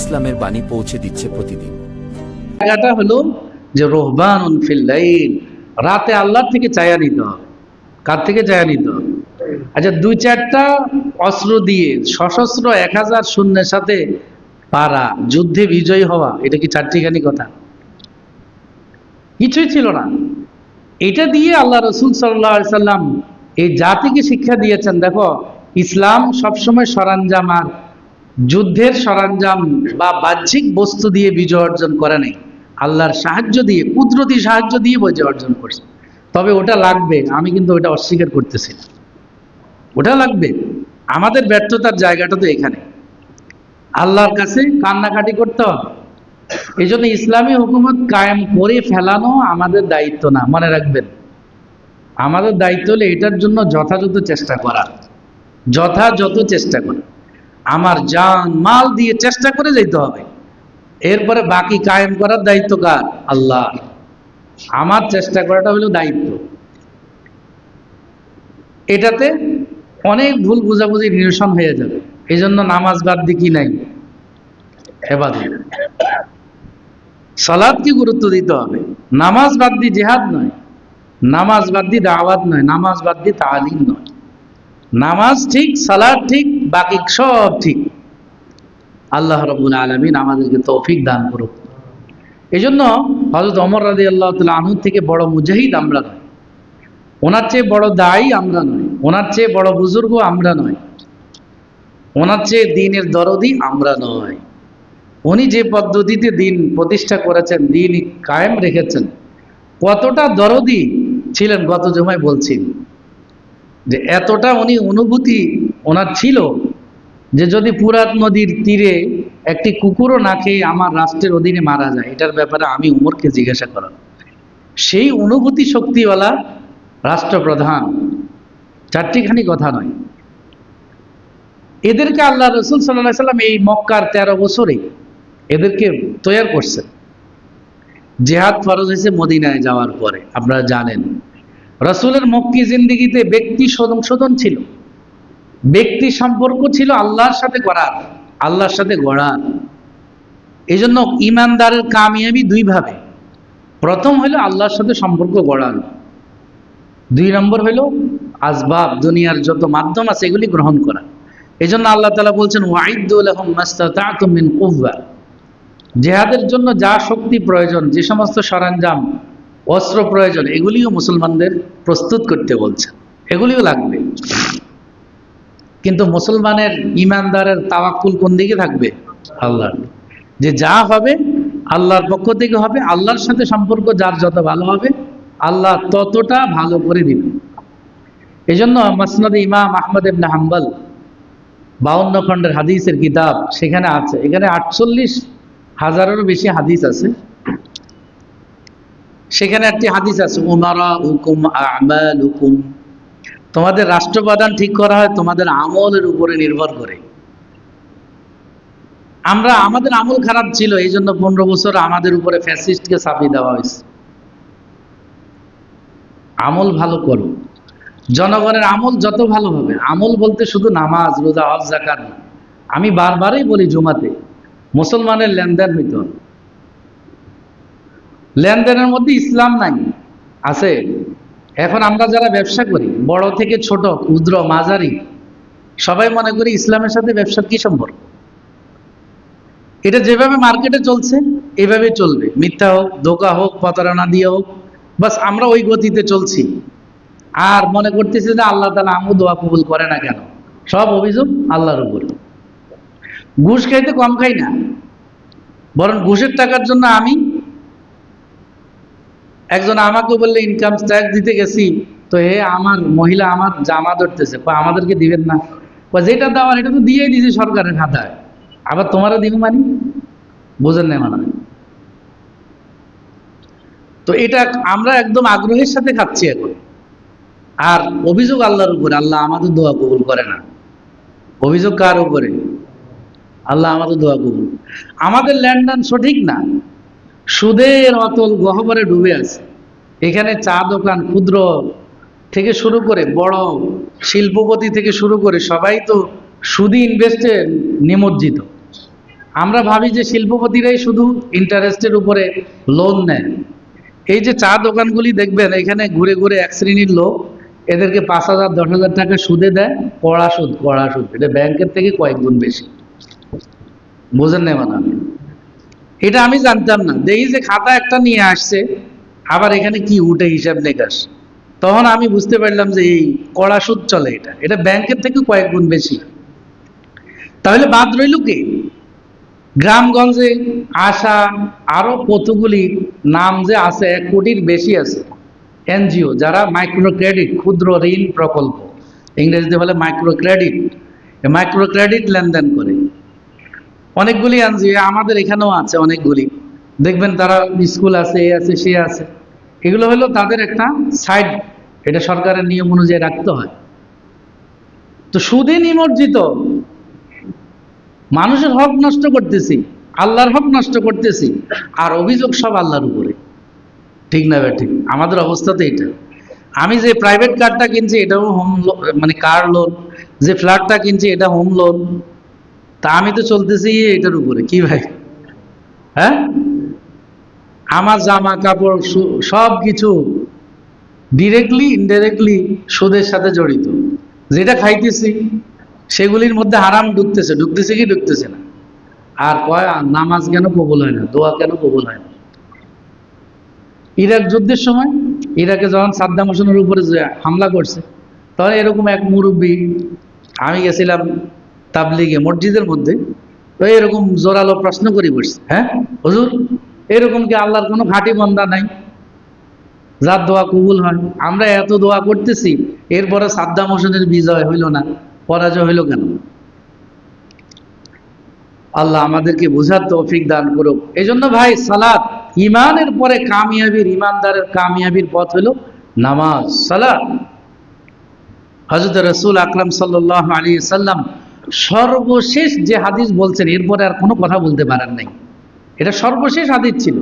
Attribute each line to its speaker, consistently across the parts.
Speaker 1: ইসলামের বাণী পৌঁছে দিচ্ছে প্রতিদিন।
Speaker 2: জায়গাটা হলো যে রোহবান ফিল্লাইল রাতে আল্লাহর থেকে চায়া নিতে হবে। কার থেকে চায়া নিতে হবে? আচ্ছা দুই চারটা অস্ত্র দিয়ে সশস্ত্র এক হাজার শূন্যের সাথে পারা, যুদ্ধে বিজয়ী হওয়া, এটা কি চারটিখানি কথা? কিছুই ছিল না। এটা দিয়ে আল্লাহ রসুল সাল্লাহ সাল্লাম এই জাতিকে শিক্ষা দিয়েছেন, দেখো, ইসলাম সবসময় সরঞ্জাম আর যুদ্ধের সরঞ্জাম বা বাহ্যিক বস্তু দিয়ে বিজয় অর্জন করে নাই। আল্লাহর সাহায্য দিয়ে, কুদরতি সাহায্য দিয়ে বিজয় অর্জন করছে। তবে ওটা লাগবে, আমি কিন্তু ওটা অস্বীকার করতেছি ওটা লাগবে। আমাদের ব্যর্থতার জায়গাটা তো এখানে। আল্লাহর কাছে কান্নাকাটি করতে হবে। এই জন্য ইসলামী হুকুমত কায়েম করে ফেলানো আমাদের দায়িত্ব না, মনে রাখবেন। আমাদের দায়িত্ব হলো এটার জন্য যথাযথ চেষ্টা করা। যথাযথ চেষ্টা করা। আমার জান, মাল দিয়ে চেষ্টা করে যেতে হবে। এরপরে বাকি কায়েম করার দায়িত্ব কার? আল্লাহ। আমার চেষ্টা করাটা হলো দায়িত্ব। এটাতে অনেক ভুল বুঝাবুঝি নিরসন হয়ে যাবে। এই জন্য নামাজ বাদ দিয়ে কি নাই? হেবাদত সালাদকে গুরুত্ব দিতে হবে। নামাজ বাদ দি জেহাদ নয়। নামাজ বাদ দি দাওয়াত নয়। নামাজ বাদ দিয়ে তালিম নয়। নামাজ ঠিক, সালাদ ঠিক বাকি সব ঠিক। আল্লাহ রবুল আলমিন আমাদেরকে তৌফিক দান করুক। এই জন্য হজরত অমর রাজি আল্লাহ তালা আনহুর থেকে বড় মুজাহিদ আমরা নয় ওনার চেয়ে বড় দায়ী আমরা নয় ওনার চেয়ে বড় বুজুর্গ আমরা নয় ওনার চেয়ে দিনের দরদি আমরা নয় উনি যে পদ্ধতিতে দিন প্রতিষ্ঠা করেছেন দিন কায়েম রেখেছেন, কতটা দরদি ছিলেন গত জমায় বলছি। যে এতটা উনি অনুভূতি ওনার ছিল যে যদি পুরাত নদীর তীরে একটি কুকুরও না খেয়ে আমার রাষ্ট্রের অধীনে মারা যায়, এটার ব্যাপারে আমি উমরকে জিজ্ঞাসা করাম সেই অনুভূতি শক্তিওয়ালা রাষ্ট্রপ্রধান, চারটিখানি কথা নয়। এদেরকে আল্লাহ রসুল সাল্লাহ সাল্লাম এই মক্কার তেরো বছরে এদেরকে তৈয়ার করছেন। জেহাদ ফরজ হয়েছে মদিনায় যাওয়ার পরে, আপনারা জানেন। রসুলের মক্কি জিন্দিগিতে ব্যক্তি সংশোধন ছিল। ব্যক্তি সম্পর্ক ছিল আল্লাহর সাথে করার আল্লাহর সাথে গড়ার। এই জন্য ইমানদারের কামিয়াবি দুইভাবে প্রথম হলো আল্লাহর সাথে সম্পর্ক গড়ানো দুই নম্বর হলো আসবাব, দুনিয়ার যত মাধ্যম আছে এগুলি গ্রহণ করা। এই জন্য আল্লাহ তালা বলছেন ওয়াইদুল জেহাদের জন্য যা শক্তি প্রয়োজন, যে সমস্ত সরঞ্জাম অস্ত্র প্রয়োজন, এগুলিও মুসলমানদের প্রস্তুত করতে বলছেন এগুলিও লাগবে। কিন্তু মুসলমানের ইমানদারের তাওয়াক্কুল কোন দিকে থাকবে? আল্লাহর। যে যা হবে আল্লাহর পক্ষ থেকে হবে, আল্লাহর সাথে সম্পর্ক যার যত ভালো হবে, আল্লাহ ততটা ভালো করে দিবে। এই জন্য মসনদ ইমাম আহমদ ইবনে হাম্বল বাউন্ন খণ্ডের হাদিসের কিতাব সেখানে আছে। এখানে আটচল্লিশ হাজারেরও বেশি হাদিস আছে। সেখানে একটি হাদিস আছে উমারা হুকুম আমাল হুকুম তোমাদের রাষ্ট্রপ্রধান ঠিক করা হয় তোমাদের আমলের উপরে নির্ভর করে। আমরা, আমাদের আমল খারাপ ছিল এই জন্য পনেরো বছর আমাদের উপরে ফ্যাসিস্টকে চাপিয়ে দেওয়া হয়েছে। আমল ভালো করো। জনগণের আমল যত ভালো হবে, আমল বলতে শুধু নামাজ, রোজা, হজ জাকাত আমি বারবারই বলি জুমাতে, মুসলমানের লেনদেন হইতে হবে। লেনদেনের মধ্যে ইসলাম নাই। আছে? এখন আমরা যারা ব্যবসা করি, বড় থেকে ছোট, ক্ষুদ্র, মাঝারি, সবাই মনে করি ইসলামের সাথে ব্যবসার কি সম্পর্ক? এটা যেভাবে মার্কেটে চলছে এভাবে চলবে। মিথ্যা হোক, ধোকা হোক, প্রতারণা দিয়ে হোক, বাস আমরা ওই গতিতে চলছি। আর মনে করতেছি যে আল্লাহ তালা আমু দোয়া কবুল করে না কেন? সব অভিযোগ আল্লাহর উপর। ঘুষ খাইতে কম খাই না। বরং ঘুষের টাকার জন্য আমি একজন আমাকে বললে ইনকাম ট্যাক্স দিতে গেছি। তো হে আমার মহিলা আমার জামা ধরতেছে। আমাদেরকে দিবেন না। যেটা দেওয়ার এটা তো দিয়েই দিয়েছে সরকারের খাতায়। আবার তোমারও দিব মানি? বোঝেন না মানে তো এটা আমরা একদম আগ্রহের সাথে খাচ্ছি এখন। আর অভিযোগ আল্লাহর উপরে, আল্লাহ আমাদের দোয়া কবুল করে না। অভিযোগ কার উপরে? আল্লাহ আমাদের দোয়া কবুল। আমাদের লেনদেন সঠিক না। সুদের অতল গহবরে ডুবে আছে। এখানে চা দোকান ক্ষুদ্র থেকে শুরু করে বড় শিল্পপতি থেকে শুরু করে সবাই তো সুদি ইনভেস্টে নিমজ্জিত। আমরা ভাবি যে শিল্পপতিরাই শুধু ইন্টারেস্টের উপরে লোন নেয়। এই যে চা দোকানগুলি দেখবেন, এখানে ঘুরে ঘুরে এক শ্রেণির লোক এদেরকে পাঁচ হাজার, দশ হাজার টাকা সুদে দেয় কড়া সুদ কড়া সুদ। এটা ব্যাংকের থেকে কয়েক গুণ বেশি। বোঝেন না মানে? এটা আমি জানতাম না। দেখি যে খাতা একটা নিয়ে আসছে, আবার এখানে কি উঠে হিসাব নিকাশ তখন আমি বুঝতে পারলাম যে এই কড়া সুদ চলে এটা। এটা ব্যাংকের থেকে কয়েক গুণ বেশি। তাহলে বাদ রইল কে? গ্রামগঞ্জে আসা আরও কতগুলি নাম যে আছে, এক কোটির বেশি আছে। এনজিও, যারা মাইক্রো ক্রেডিট ক্ষুদ্র ঋণ প্রকল্প। ইংরেজিতে বলে মাইক্রো ক্রেডিট মাইক্রো ক্রেডিট লেনদেন করে। অনেকগুলি এনজিও আমাদের এখানেও আছে অনেকগুলি। দেখবেন তারা স্কুল আছে, এ আছে, সে আছে। এগুলো হলো তাদের একটা সাইড, এটা সরকারের নিয়ম অনুযায়ী রাখতে হয়। তো সুদে নিমজ্জিত, মানুষের হক নষ্ট করতেছি, আল্লাহর হক নষ্ট করতেছি, আর অভিযোগ সব আল্লাহর উপরে। ঠিক না ঠিক। আমাদের অবস্থা তো এটা। আমি যে প্রাইভেট কারটা কিনছি, এটাও হোম লোন মানে কার লোন যে ফ্ল্যাটটা কিনছি, এটা হোম লোন তা আমি তো চলতেছি এটার উপরে, কি ভাই? হ্যাঁ? আমার জামা কাপড় সব কিছু ডিরেক্টলি ইনডাইরেক্টলি সুদের সাথে জড়িত। যেটা খাইতেছি, সেগুলির মধ্যে হারাম ঢুকতেছে। ঢুকতেছে কি? ঢুকতেছে না। আর কয় নামাজ কেন কবুল হয় না? দোয়া কেন কবুল হয় না? ইরাক যুদ্ধের সময়, ইরাকে যখন সাদ্দাম হোসেনের উপরে হামলা করছে, তখন এরকম এক মুরব্বী, আমি গেছিলাম তাবলিগে মসজিদের মধ্যে তো এরকম জোরালো প্রশ্ন করি বসছে। হ্যাঁ? হুজুর, এরকম কি আল্লাহর কোনো খাঁটি বন্দা নাই? যার দোয়া কবুল হয়। আমরা এত দোয়া করতেছি, এরপরে সাদ্দাম হোসেনের বিজয় হইল না, পরাজয় হইল কেন? আল্লাহ আমাদেরকে বোঝার তৌফিক দান করুক। এই জন্য ভাই সালাদ ইমানের পরে কামিয়াবির ইমানদারের কামিয়াবির পথ হলো নামাজ সালাদ হজরত রসুল আকরাম সাল্লাহ আলী সাল্লাম সর্বশেষ যে হাদিস বলছেন, এরপরে আর কোনো কথা বলতে পারেন নাই। এটা সর্বশেষ হাদিস ছিল।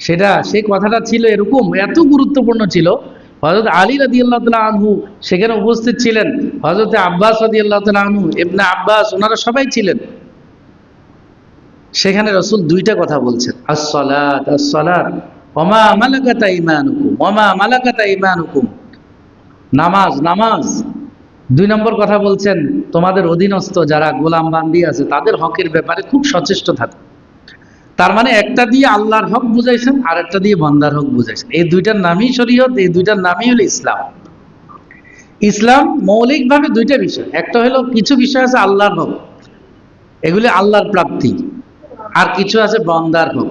Speaker 2: সেটা, সেই কথাটা ছিল এরকম, এত গুরুত্বপূর্ণ ছিল। হজরত আলী রাদি আল্লাহ তালা আনহু সেখানে উপস্থিত ছিলেন। হজরত আব্বাস রাদি আল্লাহ তালা আনহু এবনে আব্বাস, ওনারা সবাই ছিলেন। সেখানে রসুল দুইটা কথা বলছেন। আসসালাত আসসালাত, ওমা মালাকাতা ইমানুকুম, ওমা মালাকাতা ইমানুকুম। নামাজ নামাজ। দুই নম্বর কথা বলছেন, তোমাদের অধীনস্থ যারা গোলাম বান্দি আছে, তাদের হকের ব্যাপারে খুব সচেষ্ট থাকো। তার মানে একটা দিয়ে আল্লাহর হক বুঝাইছেন আর একটা দিয়ে বন্দার হক বুঝাইছেন। এই দুইটার নামই শরীয়ত, এই দুইটার নামই হলো ইসলাম। ইসলাম মৌলিকভাবে দুইটা বিষয়। একটা হলো কিছু বিষয় আছে আল্লাহর হক, এগুলি আল্লাহর প্রাপ্তি, আর কিছু আছে বন্দার হক।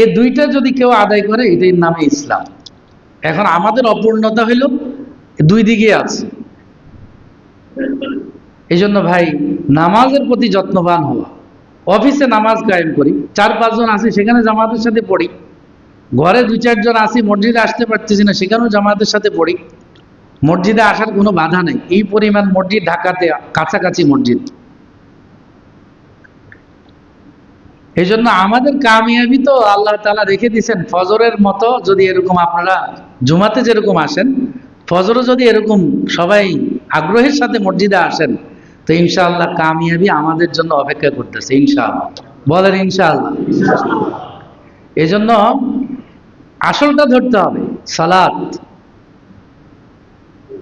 Speaker 2: এই দুইটা যদি কেউ আদায় করে, এটার নামে ইসলাম। এখন আমাদের অপূর্ণতা হইল, দুই দিকে আছে। এই জন্য ভাই, নামাজের প্রতি যত্নবান হওয়া। অফিসে নামাজ কায়েম করি, চার পাঁচজন আসি সেখানে জামাতের সাথে পড়ি। ঘরে দু চারজন আসি মসজিদে আসতে পারতেছি না, সেখানেও জামাতের সাথে পড়ি। মসজিদে আসার কোনো বাধা নেই। এই পরিমাণ মসজিদ ঢাকাতে কাছাকাছি মসজিদ। এই জন্য আমাদের কামিয়াবি তো আল্লাহ তালা রেখে দিয়েছেন, ফজরের মতো যদি এরকম আপনারা জুমাতে যেরকম আসেন, ফজরও যদি এরকম সবাই আগ্রহের সাথে মসজিদে আসেন তো ইনশাআল্লাহ কামিয়াবি আমাদের জন্য অপেক্ষা করতেছে, ইনশাআল্লাহ। বলেন ইনশাআল্লাহ। এই জন্য আসলটা ধরতে হবে, সালাত।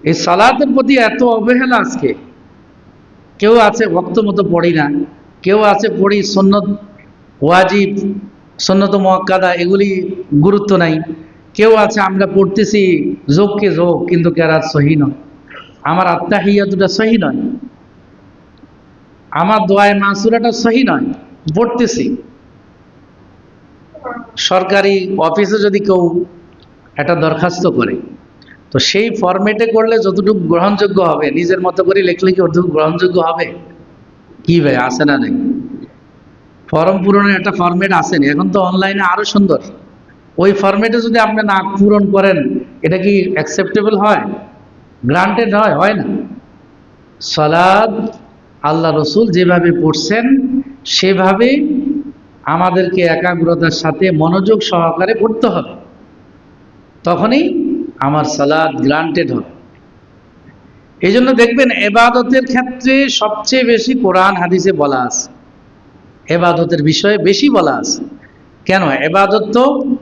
Speaker 2: এই সালাতের প্রতি এত অবহেলা আজকে। কেউ আছে ভক্ত মতো পড়ি না, কেউ আছে পড়ি সন্ন্যত ওয়াজিব সন্ন্যত মোয়াক্কাদা, এগুলি গুরুত্ব নাই। কেউ আছে আমরা পড়তেছি যোগকে যোগ, কিন্তু কেরাত সহি নয়। আমার আত্মাহিয়াতুটা সহি নয়। আমার দোয়ায় মাসুরাটা সহি নয়, পড়তেছি। সরকারি অফিসে যদি কেউ একটা দরখাস্ত করে, তো সেই ফরম্যাটে করলে যতটুকু গ্রহণযোগ্য হবে, নিজের মতো করে লিখলে কি অতটুকু গ্রহণযোগ্য হবে? কি ভাই আসে না নেই? ফর্ম পূরণের একটা ফরম্যাট আসেনি, এখন তো অনলাইনে আরও সুন্দর। ওই ফরম্যাটে যদি আপনি না পূরণ করেন, এটা কি অ্যাকসেপ্টেবল হয়? গ্রান্টেড হয় হয় না। সালাদ আল্লাহ রসুল যেভাবে পড়ছেন, সেভাবে আমাদেরকে একাগ্রতার সাথে মনোযোগ সহকারে পড়তে হবে। তখনই আমার সালাদ গ্রান্টেড হবে। এই জন্য দেখবেন এবাদতের ক্ষেত্রে সবচেয়ে বেশি কোরআন হাদিসে বলা আছে। এবাদতের বিষয়ে বেশি বলা আছে। কেন? এবাদত তো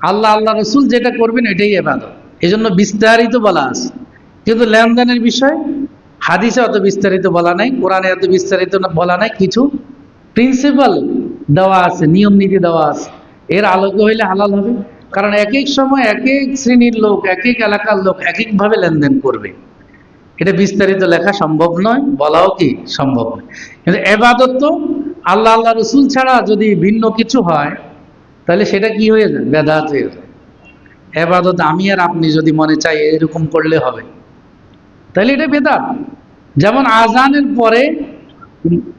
Speaker 2: আল্লাহ আল্লাহ রসুল যেটা করবেন এটাই এবাদত। এই জন্য বিস্তারিত বলা আছে। কিন্তু লেনদেনের বিষয় হাদিসে অত বিস্তারিত বলা নাই, কোরআনে এত বিস্তারিত বলা নাই, কিছু প্রিন্সিপাল দেওয়া আছে, নিয়ম নীতি দেওয়া আছে। এর আলোকে হইলে হালাল হবে। কারণ এক এক সময় এক এক শ্রেণির লোক, এক এক এলাকার লোক এক একভাবে লেনদেন করবে। এটা বিস্তারিত লেখা সম্ভব নয়, বলাও কি সম্ভব নয়। কিন্তু এবাদত তো আল্লাহ আল্লাহ রসুল ছাড়া যদি ভিন্ন কিছু হয়, তাহলে সেটা কি হয়ে যায়? বেদাত হয়ে যায়। এবাদত আমি আর আপনি যদি মনে চাই এরকম করলে হবে। তাহলে এটা বেদাত। যেমন আজানের পরে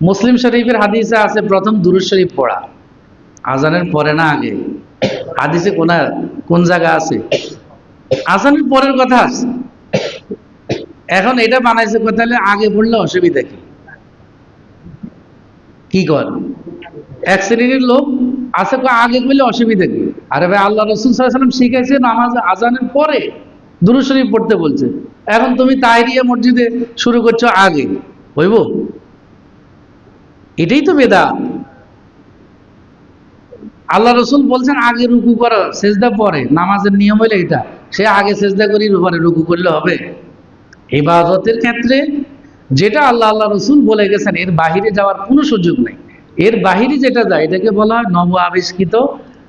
Speaker 2: মুসলিম শরীফের হাদিসে আছে, প্রথম দুরুদ শরীফ পড়া। আজানের পরে না আগে? হাদিসে কোন কোন জায়গা আছে? আজানের পরের কথা আছে। এখন এটা বানাইছে কথা আগে পড়লে অসুবিধা কি? কি কর? এক শ্রেণির লোক আছে আগে করলে অসুবিধা কি? আরে ভাই, আল্লাহ রসুল শিখাইছে নামাজ আজানের পরে। দুরু শরীফ পড়তে বলছে। এখন তুমি তাইরিয়া মসজিদে শুরু করছ আগে। হইব? এটাই তো বেদা। আল্লাহ রসুল বলছেন, আগে রুকু করো, সেজদা পরে। নামাজের নিয়ম হইলে এটা। সে আগে সেজদা করি পরে রুকু করলে হবে। ইবাদতের ক্ষেত্রে যেটা আল্লাহ আল্লাহ রসুল বলে গেছেন, এর বাহিরে যাওয়ার কোনো সুযোগ নেই। এর বাহিরে যেটা যায়, এটাকে বলা হয় নব আবিষ্কৃত।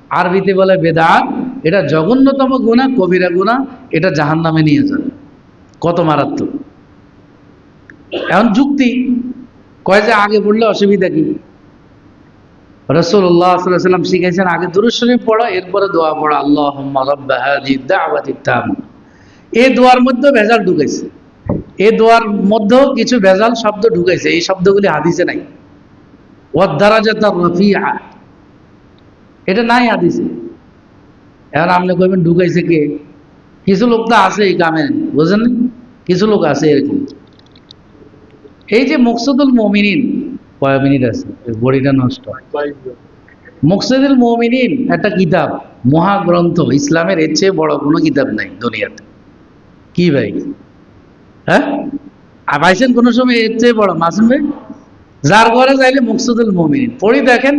Speaker 2: আরবিতে বলে বেদাত। এটা জঘন্যতম গুণা কবিরা গুণা, এটা জাহান নামে নিয়ে যায় কত মারাত্মক। এখন যুক্তি, কয় যে আগে পড়লে অসুবিধা কি? রসুল্লাহ সাল্লাম শিখাইছেন, আগে দুরুদ শরীফ পড়ো, এরপরে দোয়া পড়ো আল্লাহ এই দোয়ার মধ্যে ভেজাল ঢুকাইছে। এ দোয়ার মধ্যেও কিছু ভেজাল শব্দ ঢুকাইছে, এই শব্দগুলি হাদিসে নাই। ওয়াদ্দারাজাত রফিআ এটা নাই হাদিসে। এখন আপনি কইবেন, ঢুকাইছে কে? কিছু লোক তো আছে এই কামে বুঝেন? কিছু লোক আছে এরকম। এই যে মুকসুদুল মমিনিন, কয় মিনিট আছে? বডিটা নষ্ট। মুকসুদুল মমিনিন একটা কিতাব, মহাগ্রন্থ, ইসলামের এর চেয়ে বড় কোনো কিতাব নাই দুনিয়াতে। কি ভাই? হ্যাঁ? আর পাইছেন কোনো সময় এর চেয়ে বড়? মাসুম ভাই? যার ঘরে যাইলে মুকসুদুল মমিন পড়ি দেখেন,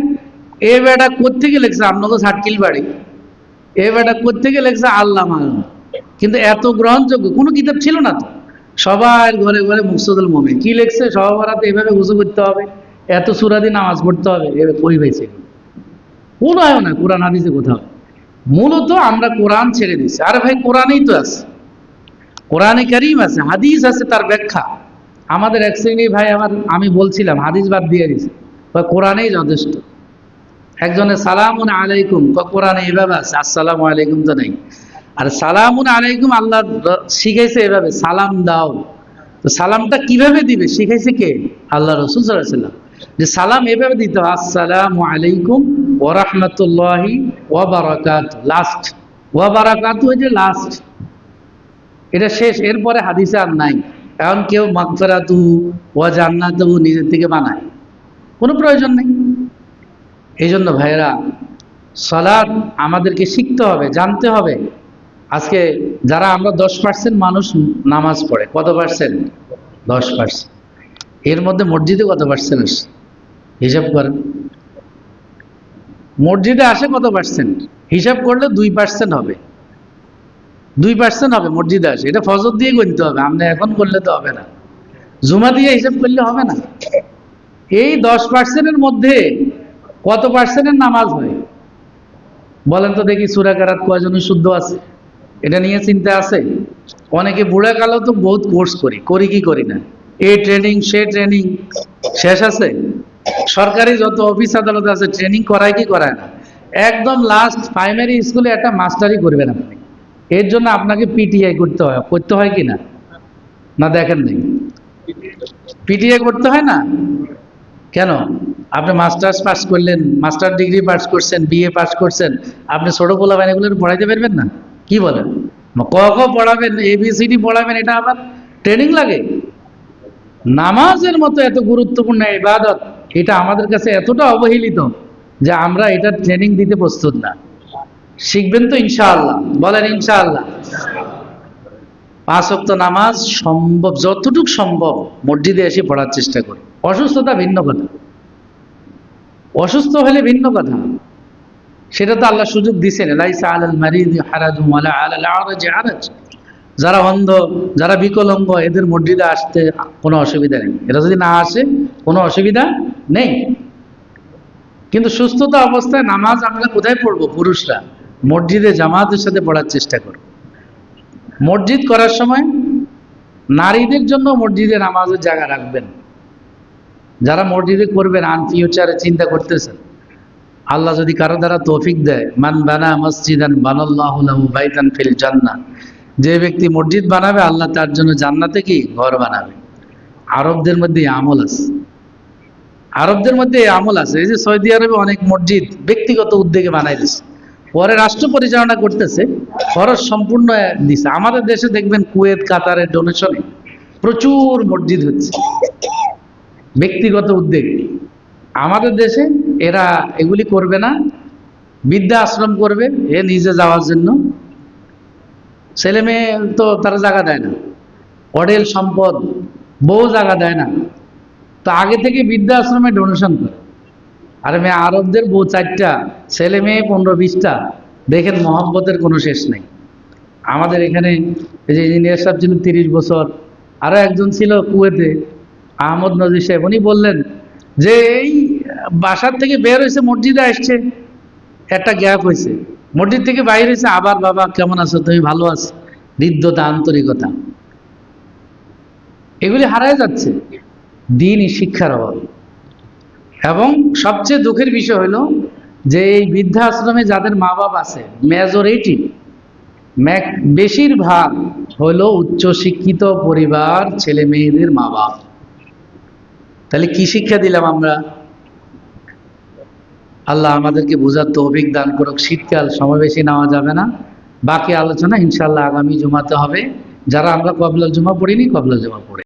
Speaker 2: এ বেটা কোথেকে লেখছে? আপনাকে সাটকিল বাড়ি। এ বেটা কোথেকে লেখছে? আল্লাহ কিন্তু এত গ্রহণযোগ্য, কোনো কিতাব ছিল না তো। সবার ঘরে ঘরে মুকসুদুল মমিন। কি লেখছে? সবার হাতে এভাবে গুজু করতে হবে, এত সুরাদি নামাজ পড়তে হবে এভাবে কই পাইছে কোনো হয় না, কোরআন হাদিসে কোথাও। মূলত আমরা কোরআন ছেড়ে দিচ্ছি আরে ভাই, কোরআনেই তো আছে। কোরআনে কারিম আছে, হাদিস আছে তার ব্যাখ্যা। আমাদের এক শ্রেণি ভাই আমার, আমি বলছিলাম, হাদিস বাদ দিয়ে দিছে বা কোরআনেই যথেষ্ট। একজনের সালামুন আলাইকুম। কোরআনে এভাবে আছে, আসসালামু আলাইকুম তো নেই আর সালামুন আলাইকুম আল্লাহ শিখাইছে এভাবে, সালাম দাও। তো সালামটা কীভাবে দিবে, শিখাইছে কে? আল্লাহ রসুল সাল্লাম যে সালাম এভাবে দিতে হয় আসসালামু আলাইকুম ওয়া রাহমাতুল্লাহি ওয়া বারাকাত লাস্ট ওয়া বারাকাত যে লাস্ট এটা শেষ, এরপরে হাদিসে আর নাই। এখন কেউ মাগফেরাতু ওয়া জান্নাতু নিজের থেকে বানায়। কোনো প্রয়োজন নেই। এই জন্য ভাইয়েরা সলাদ আমাদেরকে শিখতে হবে, জানতে হবে। আজকে যারা আমরা দশ পার্সেন্ট মানুষ নামাজ পড়ে, কত পার্সেন্ট দশ পার্সেন্ট এর মধ্যে মসজিদে কত পার্সেন্ট আসে হিসাব করেন। মসজিদে আসে কত পার্সেন্ট হিসাব করলে দুই পার্সেন্ট হবে। দুই পার্সেন্ট হবে, মসজিদে আসে। এটা ফজর দিয়ে গুনতে হবে আপনি এখন করলে তো হবে না। জুমা দিয়ে হিসাব করলে হবে না। এই দশ পার্সেন্টের মধ্যে কত পার্সেন্টের নামাজ হয়? বলেন তো দেখি সুরাকারাত কয়জনের শুদ্ধ আছে? এটা নিয়ে চিন্তা আছে? অনেকে বুড়া কালো তো বহুত কোর্স করি করি কি করি না? এ ট্রেনিং সে ট্রেনিং শেষ আছে? সরকারি যত অফিস আদালত আছে ট্রেনিং করায় কি করায় না? একদম লাস্ট প্রাইমারি স্কুলে একটা মাস্টারই করবেন আপনি। এর জন্য আপনাকে পিটিআই করতে হয়। করতে হয় কি না? না দেখেন নেই? পিটিআই করতে হয় না? কেন? আপনি মাস্টার্স পাস করলেন, মাস্টার ডিগ্রি পাস করছেন, বিএ পাস করছেন, আপনি ছোট পোলাবেন এগুলো পড়াইতে পারবেন না? কি বলেন? ক, খ পড়াবেন এবিসিডি পড়াবেন, এটা আবার ট্রেনিং লাগে? নামাজের মতো এত গুরুত্বপূর্ণ ইবাদত, এটা আমাদের কাছে এতটা অবহেলিত যে আমরা এটা ট্রেনিং দিতে প্রস্তুত না। শিখবেন তো ইনশাআল্লাহ, বলেন ইনশাআল্লাহ। পাঁচ ওয়াক্ত নামাজ সম্ভব, যতটুক সম্ভব মসজিদে এসে পড়ার চেষ্টা করি অসুস্থতা ভিন্ন কথা। অসুস্থ হলে ভিন্ন কথা। সেটা তো আল্লাহ সুযোগ দিছেন। যারা অন্ধ, যারা বিকলঙ্গ, এদের মসজিদে আসতে কোনো অসুবিধা নেই। এরা যদি না আসে, কোনো অসুবিধা নেই। কিন্তু সুস্থতা অবস্থায় নামাজ আমরা কোথায় পড়ব? পুরুষরা। মসজিদে জামাতের সাথে পড়ার চেষ্টা করব মসজিদ করার সময় নারীদের জন্য মসজিদে নামাজের জায়গা রাখবেন। যারা মসজিদে করবেন, আন ফিউচারে চিন্তা করতেছেন। আল্লাহ যদি কারও দ্বারা তৌফিক দেয়, মান বানা মসজিদান ফিল যে ব্যক্তি মসজিদ বানাবে, আল্লাহ তার জন্য জান্নাতে কি? ঘর বানাবে। আরবদের মধ্যে আমল আছে। আরবদের মধ্যে আমল আছে। এই যে সৌদি আরবে অনেক মসজিদ ব্যক্তিগত উদ্যোগে বানাই দিচ্ছে পরে রাষ্ট্র পরিচালনা করতেছে, খরচ সম্পূর্ণ দিছে। আমাদের দেশে দেখবেন কুয়েত, কাতারের ডোনেশনে প্রচুর মসজিদ হচ্ছে। ব্যক্তিগত উদ্যোগ। আমাদের দেশে এরা এগুলি করবে না। বিদ্যা আশ্রম করবে, এ নিজে যাওয়ার জন্য। ছেলে মেয়ে তো তারা জায়গা দেয় না। অডেল সম্পদ, বউ জায়গা দেয় না। তো আগে থেকে বিদ্যা আশ্রমে ডোনেশন করে। আর মেয়ে, আরবদের বউ চারটা, ছেলে মেয়ে পনেরো বিশটা। দেখেন মহব্বতের কোনো শেষ নেই। আমাদের এখানে যে ইঞ্জিনিয়ার সাহেব ছিলেন তিরিশ বছর আরও একজন ছিল কুয়েতে। আহমদ নজির সাহেব উনি বললেন যে এই বাসার থেকে বের হয়েছে, মসজিদে আসছে, একটা গ্যাপ হয়েছে। মসজিদ থেকে বাইরে হয়েছে, আবার বাবা, কেমন আছো? তুমি ভালো আছো? হৃদ্যতা আন্তরিকতা। এগুলি হারায় যাচ্ছে। দিনই শিক্ষার অভাব। এবং সবচেয়ে দুঃখের বিষয় হলো যে এই বৃদ্ধাশ্রমে যাদের মা বাপ আছে মেজরিটি বেশিরভাগ হলো উচ্চশিক্ষিত পরিবার ছেলে মেয়েদের মা বাপ তাহলে কি শিক্ষা দিলাম আমরা? আল্লাহ আমাদেরকে বোঝার তৌফিক দান করুক। শীতকাল সমাবেশী নেওয়া যাবে না। বাকি আলোচনা ইনশাল্লাহ আগামী জুমাতে হবে। যারা আমরা কবলাল জুমা পড়িনি, কবলাল জুমা পড়ে